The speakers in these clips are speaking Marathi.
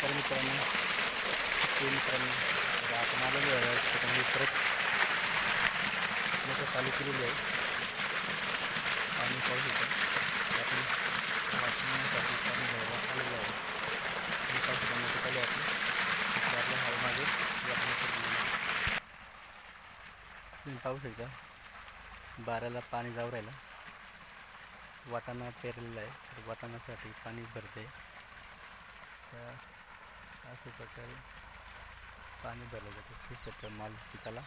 तर मित्रांनो ते मित्रांनो आपण आलेलो आहे त्याच्यामध्ये परत मोठं चालू केलेली आहे. पाणी पाऊस होतं आपण वाचण्यासाठी पाणी घ्यायला आलेलो आहे. आणि पाऊस मोठं चालू आहे आपलं. आपल्या हवामागे तुम्ही पाहू शकता बाराला पाणी जाऊ राहिलं. वाटाणा पेरलेला आहे. तर वाटाण्यासाठी पाणी भरते तर अशा प्रकारे पाणी भरलं जातं. शेतात माल पिकाला.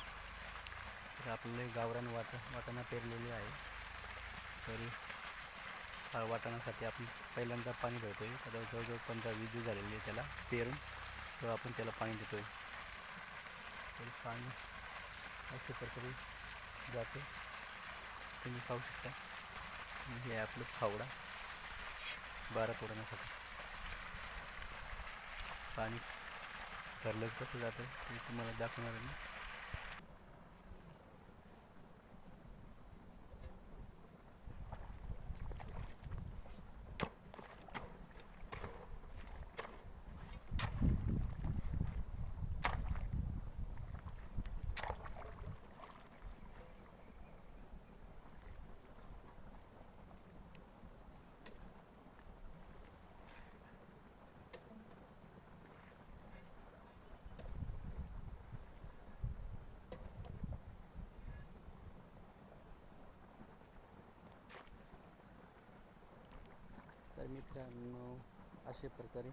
तर आपल्याला गावरान वाटा वाटाणा पेरलेली आहे. तरी हा वाटाण्यासाठी आपण पहिल्यांदा पाणी भरतो आहे आता जवळजवळ पंधरा वीस दिवस आहे त्याला पेरून. तेव्हा आपण त्याला पाणी देतो आहे तर पाणी अशा प्रकारे जाते. तुम्ही पाहू शकता. हे आहे आपलं फावडा बारा तोडण्यासाठी. पाणी भरलंच कसं जातं ते तुम्हाला दाखवणार आहे मित्रांनो अशा प्रकारे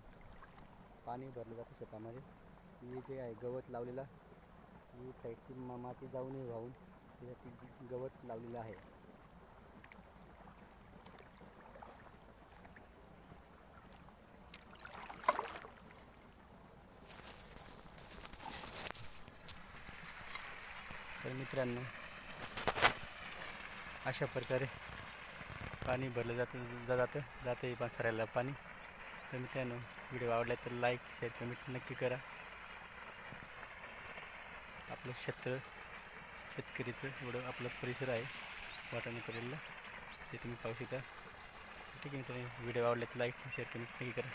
पाणी भरलं जातं शेतामध्ये. हे जे आहे गवत लावलेलं ही साईडची मा- माती जाऊ नये वाहून त्यासाठी गवत लावलेलं आहे. तर मित्रांनो अशा प्रकारे पाणी भरलं जातं जातं जातं पण सरायला पाणी. तर मित्रांनो व्हिडिओ आवडला तर लाईक शेअर कमेंट नक्की करा. आपलं क्षेत्र शेतकरीचं एवढं आपलं परिसर आहे वाटाणे करेला ते तुम्ही पाहू शकता. ठीक आहे मित्रांनो व्हिडिओ आवडला तर लाईक शेअर कमेंट नक्की करा.